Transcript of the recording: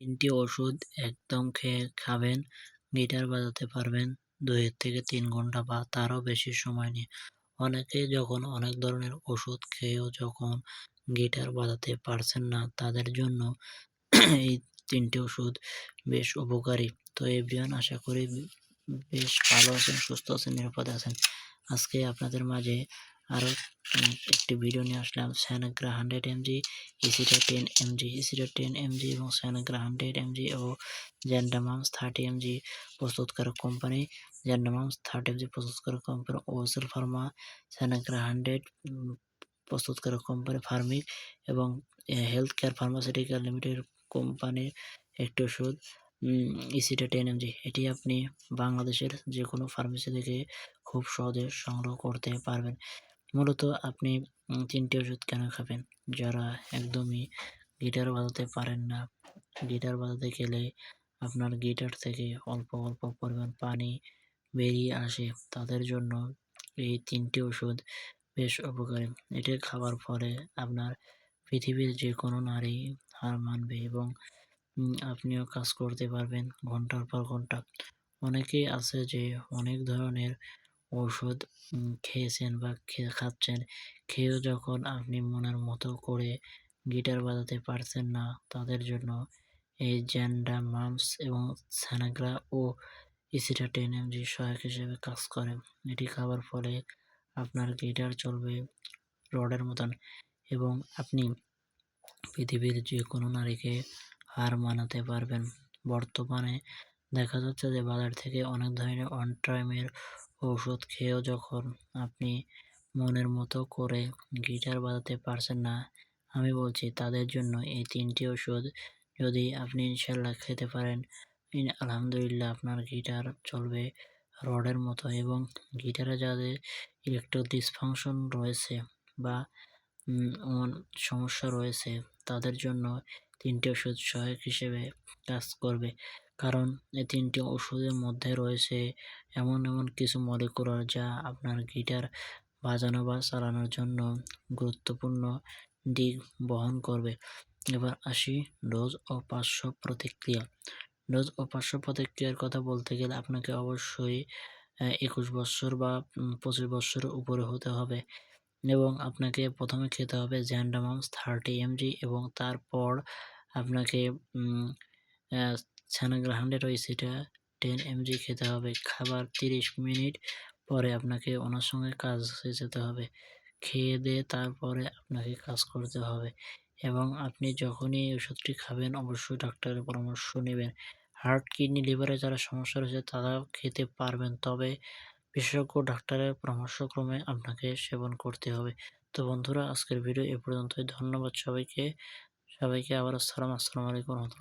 তিনটি ওষুধ একদম খেয়ে খাবেন গিটার বাজাতে পারবেন দুই থেকে তিন ঘণ্টা বা তারও বেশি সময় নিয়ে। অনেকে যখন অনেক ধরনের ওষুধ খেয়েও যখন গিটার বাজাতে পারছেন না, তাদের জন্য এই তিনটি ওষুধ বেশ উপকারী। তো এভরিওয়ান আশা করি বেশ ভালো আছেন, সুস্থ আছেন, নিরাপদে আছেন। আজকে আপনাদের মাঝে আরও একটি ভিডিও আসলাম স্যানাগ্রা হান্ড্রেড এমজি ইসিটা টেন এমজি ইসিটা টেন এমজি এবং স্যানাগ্রা হান্ড্রেড এমজি ও জ্যান্ডামামস থার্টি এমজি প্রস্তুতকারক কোম্পানি জ্যান্ডামামস থার্টি এমজি প্রস্তুতকারক কোম্পানি ওসেল ফার্মা স্যানাগ্রা হান্ড্রেড প্রস্তুতকারক কোম্পানি ফার্মিক এবং হেলথ কেয়ার ফার্মাসিউটিক্যাল লিমিটেড কোম্পানির একটি ওষুধ ইসিটা টেন এমজি এটি আপনি বাংলাদেশের যে কোনো ফার্মেসি থেকে খুব সহজে সংগ্রহ করতে পারবেন। মূলত আপনি তিনটি ওষুধ কেন খাবেন? যারা একদমই গিটার বাজাতে পারেন না। গিটার বাজাতে গেলে আপনার গিটার থেকে অল্প অল্প পরিমাণ পানি বেরিয়ে আসে। তাদের জন্য এই তিনটি ওষুধ বেশ উপকারী। এটি খাবার ফলে আপনার পৃথিবীর যে কোনো নারী হার মানবে এবং আপনিও কাজ করতে পারবেন ঘণ্টার পর ঘণ্টা। অনেকেই আছে যে অনেক ধরনের ওষুধ খেয়েছেন বা খাচ্ছেন, খেয়েও যখন আপনি মনের মতো করে গিটার বাজাতে পারছেন না, তাদের জন্য এই জ্যান্ডা মামস এবং স্যানাগ্রা ও ইসিটা টেন এমজি সহায়ক হিসেবে কাজ করে। এটি খাবার ফলে আপনার গিটার চলবে রডের মতন এবং আপনি পৃথিবীর যে কোনো নারীকে হার মানাতে পারবেন। বর্তমানে দেখা যাচ্ছে যে বাজার থেকে অনেক ধরনের অন টাইমের ওষুধ খেয়েও যখন আপনি মনের মতো করে গিটার বাজাতে পারছেন না, আমি বলছি তাদের জন্য এই তিনটি ওষুধ যদি আপনি ইনশাল্লাহ খেতে পারেন। আলহামদুলিল্লাহ আপনার গিটার চলবে রডের মতো এবং গিটারে যাদের ইলেকট্রিক ডিসফাংশন রয়েছে বা সমস্যা রয়েছে, তাদের জন্য তিনটি ওষুধ সহায়ক হিসেবে কাজ করবে। কারণ এই তিনটি ওষুধের মধ্যে রয়েছে এমন এমন কিছু মলিকুলার যা আপনার গিটার বাজানো বা চালানোর জন্য গুরুত্বপূর্ণ দিক বহন করবে। এবার আসি ডোজ ও পার্শ্ব প্রতিক্রিয়া। ডোজ ও পার্শ্ব প্রতিক্রিয়ার কথা বলতে গেলে আপনাকে অবশ্যই একুশ বছর বা পঁচিশ বছরের উপরে হতে হবে এবং আপনাকে প্রথমে খেতে হবে জ্যান্ডামামস থার্টি এমজি এবং তারপর আপনাকে ছানাগ্রা হান্ড্রেড সেটা টেন এমজি খেতে হবে, খাবার তিরিশ মিনিট পরে আপনাকে ওনার সঙ্গে কাজ যেতে হবে। খেয়ে দিয়ে তারপরে আপনাকে কাজ করতে হবে এবং আপনি যখনই ওষুধটি খাবেন, অবশ্যই ডাক্তারের পরামর্শ নেবেন। হার্ট কিডনি লিভারে যারা সমস্যা রয়েছে তারা খেতে পারবেন। তবে বিশেষজ্ঞ ডাক্তারের পরামর্শক্রমে আপনাকে সেবন করতে হবে। তো বন্ধুরা, আজকের ভিডিও এ পর্যন্তই। ধন্যবাদ সবাইকে। সবাইকে আবার আসসালাম আসসালামু আলাইকুম